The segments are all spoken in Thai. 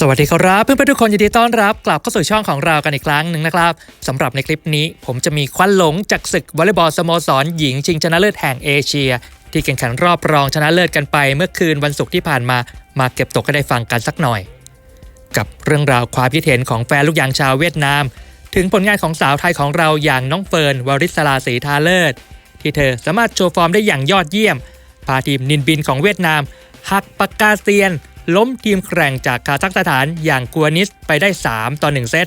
สวัสดีครับ เพื่อนๆทุกคนยินดีต้อนรับ กลับเข้าสู่ช่องของเรากันอีกครั้งหนึ่งนะครับสำหรับในคลิปนี้ ผมจะมีควันหลงจากศึกวอลเลย์บอลสโมสรหญิงชิงชนะเลิศแห่งเอเชีย ที่แข่งขันรอบรองชนะเลิศกันไป เมื่อคืนวันศุกร์ที่ผ่านมา มาเก็บตกให้ได้ฟังกันสักหน่อย กับเรื่องราวความคิดเห็นของแฟนลูกยางชาวเวียดนาม ถึงผลงานของสาวไทยของเราอย่างน้องเฟิร์นวริศราศรีทาเลิศที่เธอสามารถโชว์ฟอร์มได้อย่างยอดเยี่ยมพาทีมนินบินของเวียดนามหักปากกาเซียน ล้มทีมแข่งจากคาซัคสถานอย่างกัวนิสไปได้ 3 ต่อ 1 เซต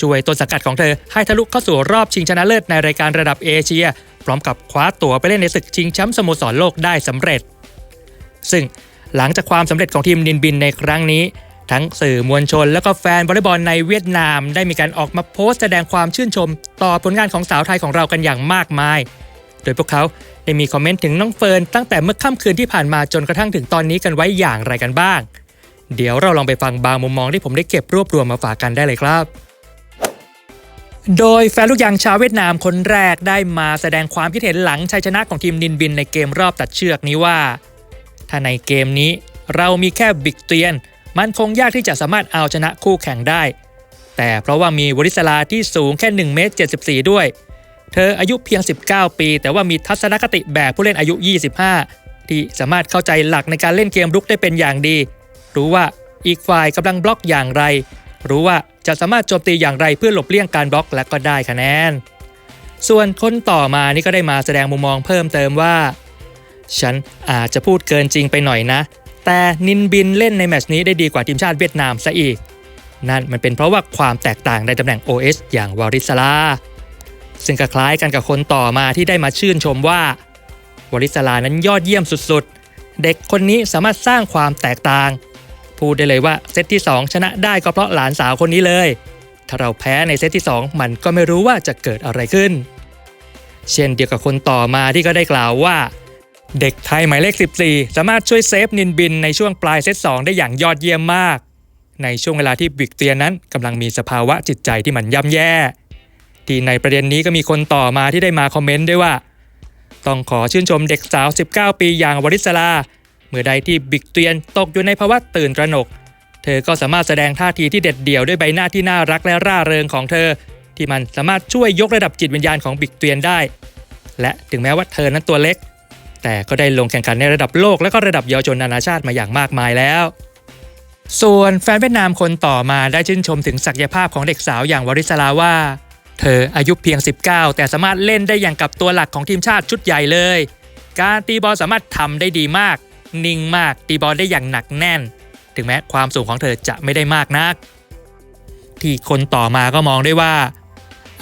ช่วยต้นสังกัดของเธอให้ทะลุเข้าสู่รอบชิงชนะเลิศในรายการระดับเอเชีย พร้อมกับคว้าตั๋วไปเล่นในศึกชิงแชมป์สโมสรโลกได้สำเร็จ ซึ่งหลังจากความสำเร็จของทีมนินบินในครั้งนี้ ทั้งสื่อมวลชนและก็แฟนวอลเลย์บอลในเวียดนาม ได้มีการออกมาโพสต์แสดงความชื่นชม ต่อผลงานของสาวไทยของเรากันอย่างมากมาย โดยพวกเขาได้มีคอมเมนต์ถึงน้องเฟิร์นตั้งแต่เมื่อค่ำคืนที่ผ่านมาจนกระทั่งถึงตอนนี้กันไว้อย่างไรกันบ้าง เดี๋ยวเราลองไปฟังบางมุมมองที่ผมได้เก็บรวบรวมมาฝากกันได้เลยครับ โดยแฟนลูกยางชาวเวียดนามคนแรกได้มาแสดงความคิดเห็นหลังชัยชนะของทีมนินบินในเกมรอบตัดเชือกนี้ว่า ถ้าในเกมนี้เรามีแค่บิ๊กเตียน มันคงยากที่จะสามารถเอาชนะคู่แข่งได้ แต่เพราะว่ามีวริศลาที่สูงแค่1เมตร74 ด้วย เธออายุเพียง 19 ปี แต่ว่ามีทัศนคติแบบผู้เล่นอายุ 25 ที่สามารถเข้าใจหลักในการเล่นเกมรุกได้เป็นอย่างดี รู้ว่าอีกฝ่ายกำลังบล็อกอย่างไร รู้ว่าจะสามารถโจมตีอย่างไรเพื่อหลบเลี่ยงการบล็อกและก็ได้คะแนน ส่วนคนต่อมานี่ก็ได้มาแสดงมุมมองเพิ่มเติมว่า ฉันอาจจะพูดเกินจริงไปหน่อยนะ แต่นินบินเล่นในแมชนี้ได้ดีกว่าทีมชาติเวียดนามซะอีก นั่นมันเป็นเพราะว่าความแตกต่างในตำแหน่ง OS อย่างวาริสลา ซึ่งก็คล้ายกันกับคนต่อมาที่ได้มาชื่นชมว่า วริสลานั้นยอดเยี่ยมสุดๆ เด็กคนนี้สามารถสร้างความแตกต่าง พูดได้เลยว่าเซตที่ 2 ชนะได้ก็เพราะหลานสาวคนนี้เลย ถ้าเราแพ้ในเซตที่ 2 มันก็ไม่รู้ว่าจะเกิดอะไรขึ้น เช่นเดียวกับคนต่อมาที่ก็ได้กล่าวว่า เด็กไทยหมายเลข 14 สามารถช่วยเซฟนินบินในช่วงปลายเซต2ได้อย่างยอดเยี่ยมมาก ในช่วงเวลาที่บิกเตียนนั้นกำลังมีสภาวะจิตใจที่มันย่ำแย่ ที่ในประเด็นนี้ก็มีคนต่อมาที่ได้มาคอมเมนต์ด้วยว่า ต้องขอชื่นชมเด็กสาว 19 ปีอย่างวริศลา เมื่อใดที่บิกเตียนตกอยู่ในภาวะตื่นตระหนก เธอก็สามารถแสดงท่าทีที่เด็ดเดี่ยวด้วยใบหน้าที่น่ารักและร่าเริงของเธอ ที่มันสามารถช่วยยกระดับจิตวิญญาณของบิกเตียนได้ และถึงแม้ว่าเธอนั้นตัวเล็ก แต่ก็ได้ลงแข่งขันในระดับโลกและก็ระดับเยาวชนนานาชาติมาอย่างมากมายแล้วส่วนแฟนเวียดนามคนต่อมาได้ชื่นชมถึงศักยภาพของเด็กสาวอย่างวริศลาว่า เธออายุเพียง 19 แต่สามารถเล่นได้อย่างกับตัวหลักของทีมชาติชุดใหญ่เลย การตีบอลสามารถทำได้ดีมาก นิ่งมากตีบอลได้อย่างหนักแน่น ถึงแม้ความสูงของเธอจะไม่ได้มากนัก ที่คนต่อมาก็มองได้ว่า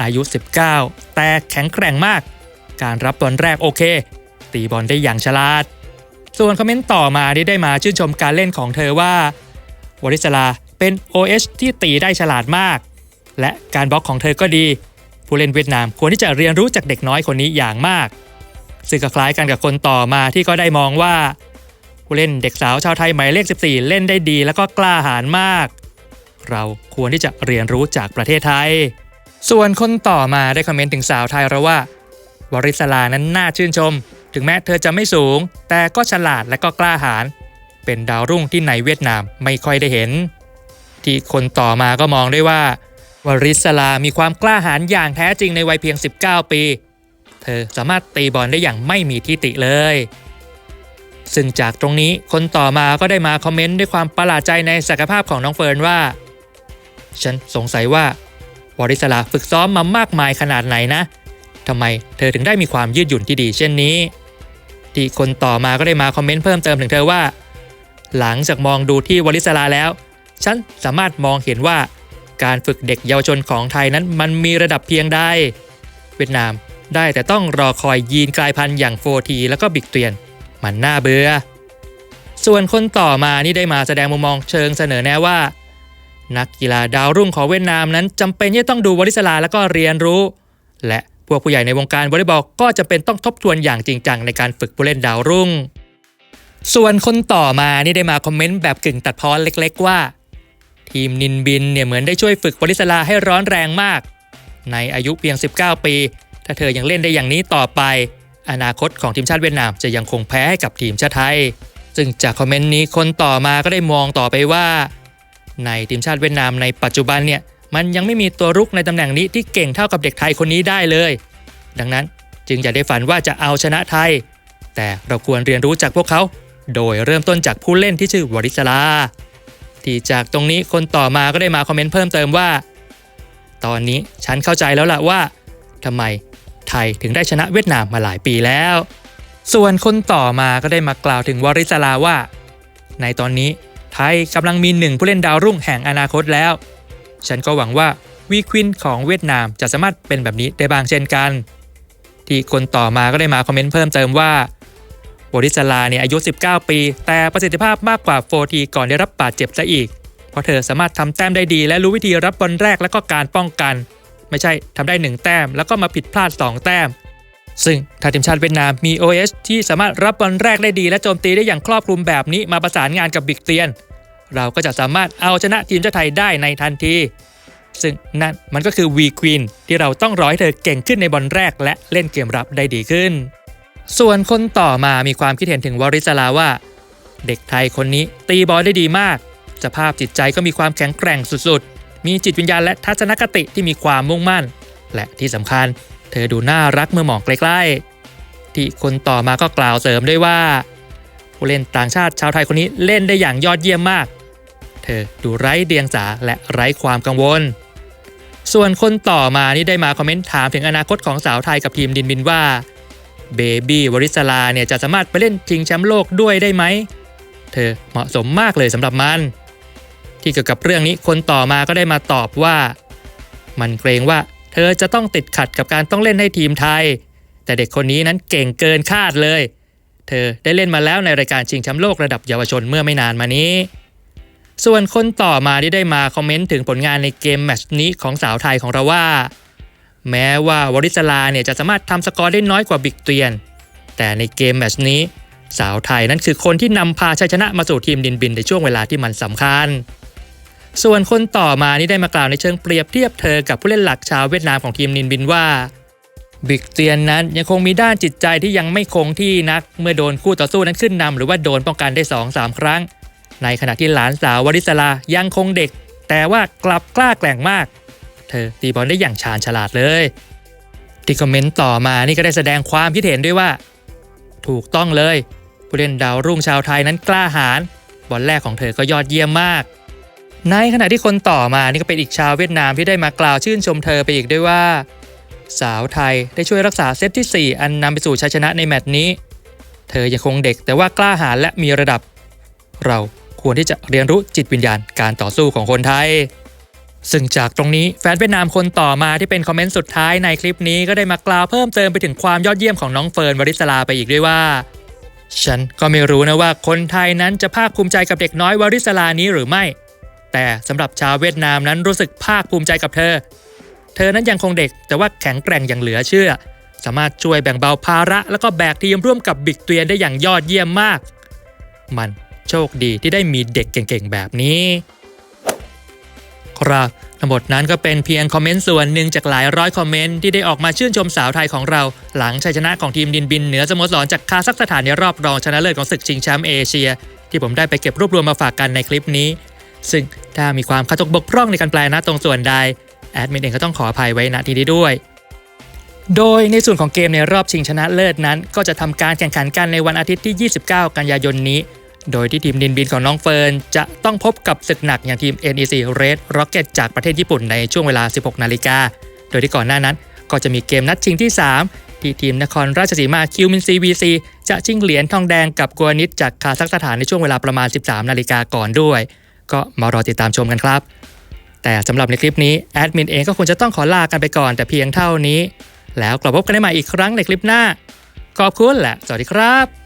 อายุ 19 แต่แข็งแกร่งมาก การรับบอลแรกโอเค ตีบอลได้อย่างฉลาด ส่วนคอมเมนต์ต่อมาที่ได้มาชื่นชมการเล่นของเธอว่าวริศลาเป็น OH ที่ตีได้ฉลาดมาก และการบล็อกของเธอก็ดี ผู้เล่นเวียดนามควรที่จะเรียนรู้จากเด็กน้อยคนนี้อย่างมาก ซึ่งก็คล้ายกันกับคนต่อมาที่ก็ได้มองว่า ผู้เล่นเด็กสาวชาวไทยหมายเลข 14 เล่นได้ดี แล้วก็กล้าหาญมาก เราควรที่จะเรียนรู้จากประเทศไทย ส่วนคนต่อมาได้คอมเมนต์ถึงสาวไทยเราว่าวริศลานั้นน่าชื่นชม ถึงแม้เธอจะไม่สูง แต่ก็ฉลาดและก็กล้าหาญเป็นดาวรุ่งที่ในเวียดนามไม่ค่อยได้เห็น ที่คนต่อมาก็มองได้ว่า วริศลามีความกล้าหาญอย่างแท้จริงในวัยเพียง 19 ปี เธอสามารถตีบอลได้อย่างไม่มีที่ติเลย ซึ่งจากตรงนี้คนต่อมาก็ได้มาคอมเมนต์ด้วยความประหลาดใจในศักยภาพของน้องเฟิร์นว่า ฉันสงสัยว่าวริศลาฝึกซ้อมมามากมายขนาดไหนนะทำไมเธอถึงได้มีความยืดหยุ่นที่ดีเช่นนี้ ที่คนต่อมาก็ได้มาคอมเมนต์เพิ่มเติมถึงเธอว่า หลังจากมองดูที่วริศลาแล้ว ฉันสามารถมองเห็นว่า การฝึกเด็กเยาวชนของไทยนั้นมันมีระดับเพียงใด เวียดนามได้แต่ต้องรอคอยยีนกลายพันธุ์อย่างโฟทีแล้วก็บิกเตียน มันน่าเบื่อ ส่วนคนต่อมานี่ได้มาแสดงมุมมองเชิงเสนอแนะว่า นักกีฬาดาวรุ่งของเวียดนามนั้นจำเป็นที่ต้องดูวริศลาแล้วก็เรียนรู้ และพวกผู้ใหญ่ในวงการวอลเลย์บอลก็จะเป็นต้องทบทวนอย่างจริงจังในการฝึกผู้เล่นดาวรุ่ง ส่วนคนต่อมานี่ได้มาคอมเมนต์แบบกึ่งตัดพ้อเล็ก ๆ ว่า ทีมนินบินเนี่ยเหมือนได้ช่วยฝึกวริศลาให้ร้อนแรงมาก ในอายุเพียง 19 ปี ถ้าเธอยังเล่นได้อย่างนี้ต่อไป อนาคตของทีมชาติเวียดนามจะยังคงแพ้ให้กับทีมชาติไทย ซึ่งจากคอมเมนต์นี้คนต่อมาก็ได้มองต่อไปว่า ในทีมชาติเวียดนามในปัจจุบันเนี่ยมันยังไม่มีตัวรุกในตำแหน่งนี้ที่เก่งเท่ากับเด็กไทยคนนี้ได้เลย ดังนั้นจึงอย่าได้ฝันว่าจะเอาชนะไทย แต่เราควรเรียนรู้จากพวกเขา โดยเริ่มต้นจากผู้เล่นที่ชื่อวริศลา ที่จากตรงนี้คนต่อมาก็ได้มาคอมเมนต์เพิ่มเติมว่า ตอนนี้ฉันเข้าใจแล้วล่ะว่าทำไมไทยถึงได้ชนะเวียดนามมาหลายปีแล้ว ส่วนคนต่อมาก็ได้มากล่าวถึงวริศลาว่า ในตอนนี้ไทยกำลังมีหนึ่งผู้เล่นดาวรุ่งแห่งอนาคตแล้ว ฉันก็หวังว่าวีควินของเวียดนามจะสามารถเป็นแบบนี้ได้บ้างเช่นกัน ที่คนต่อมาก็ได้มาคอมเมนต์เพิ่มเติมว่า โบริสลาเนี่ยอายุ 19 ปี แต่ประสิทธิภาพมากกว่าโฟทีก่อนได้รับบาดเจ็บซะอีก เพราะเธอสามารถทำแต้มได้ดี และรู้วิธีรับบอลแรกและก็การป้องกัน ไม่ใช่ทำได้ 1 แต้ม แล้วก็มาผิดพลาด 2 แต้ม ซึ่งถ้าทีมชาติเวียดนามมี OS ที่สามารถรับบอลแรกได้ดี และโจมตีได้อย่างครอบคลุมแบบนี้มาประสานงานกับบิกเตียน เราก็จะสามารถเอาชนะทีมชาติไทยได้ในทันที ซึ่งนั่นมันก็คือ V Queen ที่เราต้องรอให้เธอเก่งขึ้นในบอลแรก และเล่นเกมรับได้ดีขึ้น ส่วนคนต่อมามีความคิดเห็นถึงวริศลาว่า เด็กไทยคนนี้ตีบอลได้ดีมาก สภาพจิตใจก็มีความแข็งแกร่งสุดๆ มีจิตวิญญาณและทัศนคติที่มีความมุ่งมั่น และที่สำคัญ เธอดูน่ารักเมื่อมองใกล้ๆ ที่คนต่อมาก็กล่าวเสริมด้วยว่า ผู้เล่นต่างชาติชาวไทยคนนี้เล่นได้อย่างยอดเยี่ยมมาก เธอดูไร้เดียงสาและไร้ความกังวล ส่วนคนต่อมานี่ได้มาคอมเมนต์ถามถึงอนาคตของสาวไทยกับทีมดินบินว่า เบบี้วริศลาเนี่ยจะสามารถไปเล่นชิงแชมป์โลกด้วยได้ไหม เธอเหมาะสมมากเลยสำหรับมัน ที่เกี่ยวกับเรื่องนี้คนต่อมาก็ได้มาตอบว่า มันเกรงว่าเธอจะต้องติดขัดกับการต้องเล่นให้ทีมไทย แต่เด็กคนนี้นั้นเก่งเกินคาดเลย เธอได้เล่นมาแล้วในรายการชิงแชมป์โลกระดับเยาวชนเมื่อไม่นานมานี้ ส่วนคนต่อมาที่ได้มาคอมเมนต์ถึงผลงานในเกมแมตช์นี้ของสาวไทยของเราว่า แม้ว่าวริศลาเนี่ยจะสามารถทำสกอร์ได้น้อยกว่าบิกเตียน แต่ในเกมแมชนี้ สาวไทยนั้นคือคนที่นำพาชัยชนะมาสู่ทีมดินบินในช่วงเวลาที่มันสำคัญ ส่วนคนต่อมานี่ได้มากล่าวในเชิงเปรียบเทียบเธอกับผู้เล่นหลักชาวเวียดนามของทีมดินบินว่าบิกเตียนนั้นยังคงมีด้านจิตใจที่ยังไม่คงที่นัก เมื่อโดนคู่ต่อสู้นั้นขึ้นนำหรือว่าโดนป้องกันได้2-3ครั้ง ในขณะที่หลานสาววริศลายังคงเด็ก แต่ว่ากลับกล้าแกร่งมาก เธอตีบอลได้อย่างชาญฉลาดเลยที่คอมเมนต์ต่อมานี่ก็ได้แสดงความคิดเห็นด้วยว่า ถูกต้องเลย ผู้เล่นดาวรุ่งชาวไทยนั้นกล้าหาญบอลแรกของเธอก็ยอดเยี่ยมมาก ในขณะที่คนต่อมานี่ก็เป็นอีกชาวเวียดนามที่ได้มากล่าวชื่นชมเธอไปอีกด้วยว่า สาวไทยได้ช่วยรักษาเซตที่ 4 อันนำไปสู่ชัยชนะในแมตช์นี้ เธอยังคงเด็กแต่ว่ากล้าหาญและมีระดับ เราควรที่จะเรียนรู้จิตวิญญาณการต่อสู้ของคนไทย ซึ่งจากตรงนี้แฟนเวียดนามคนต่อมาที่เป็นคอมเมนต์สุดท้ายในคลิปนี้ก็ได้มากล่าวเพิ่มเติมไปถึงความยอดเยี่ยมของน้องเฟิร์นวริศลาไปอีกด้วยว่า ฉันก็ไม่รู้นะว่าคนไทยนั้นจะภาคภูมิใจกับเด็กน้อยวริศลานี้หรือไม่ แต่สำหรับชาวเวียดนามนั้นรู้สึกภาคภูมิใจกับเธอ เธอนั้นยังคงเด็กแต่ว่าแข็งแกร่งอย่างเหลือเชื่อ สามารถช่วยแบ่งเบาภาระ แล้วก็แบกทีมร่วมกับบิ๊กเตียนได้อย่างยอดเยี่ยมมาก มันโชคดีที่ได้มีเด็กเก่งๆแบบนี้ ครับทั้งหมดนั้นก็เป็นเพียงคอมเมนต์ส่วนหนึ่งจากหลายร้อยคอมเมนต์ที่ได้ออกมาชื่นชมสาวไทยของเรา หลังชัยชนะของทีมดินบินเหนือสโมสรจากคาซัคสถานในรอบรองชนะเลิศของศึกชิงแชมป์เอเชีย ที่ผมได้ไปเก็บรวบรวมมาฝากกันในคลิปนี้ ซึ่งถ้ามีความขัดตกบกพร่องในการแปลนะตรงส่วนใดแอดมินเองก็ต้องขออภัยไว้ณที่นี้ด้วยโดยในส่วนของเกมในรอบชิงชนะเลิศนั้น ก็จะทำการแข่งขันกันในวันอาทิตย์ที่ 29 กันยายนนี้ โดยที่ทีมดินบินของน้องเฟิร์น จะต้องพบกับศึกหนักอย่างทีม NEC Red Rocket จากประเทศญี่ปุ่นในช่วงเวลา 16 นาฬิกา โดยที่ก่อนหน้านั้น ก็จะมีเกมนัดชิงที่ 3 ที่ทีมนครราชสีมาคิวมินซีวีซีจะชิงเหรียญทองแดงกับกัวนิดจากคาซัคสถานในช่วงเวลาประมาณ 13 นาฬิกาก่อนด้วย ก็มารอติดตามชมกันครับ แต่สำหรับในคลิปนี้แอดมินเองก็คงจะต้องขอลากันไปก่อนแต่เพียงเท่านี้ แล้วกลับพบกันได้ใหม่อีกครั้งในคลิปหน้า ขอบคุณและสวัสดีครับ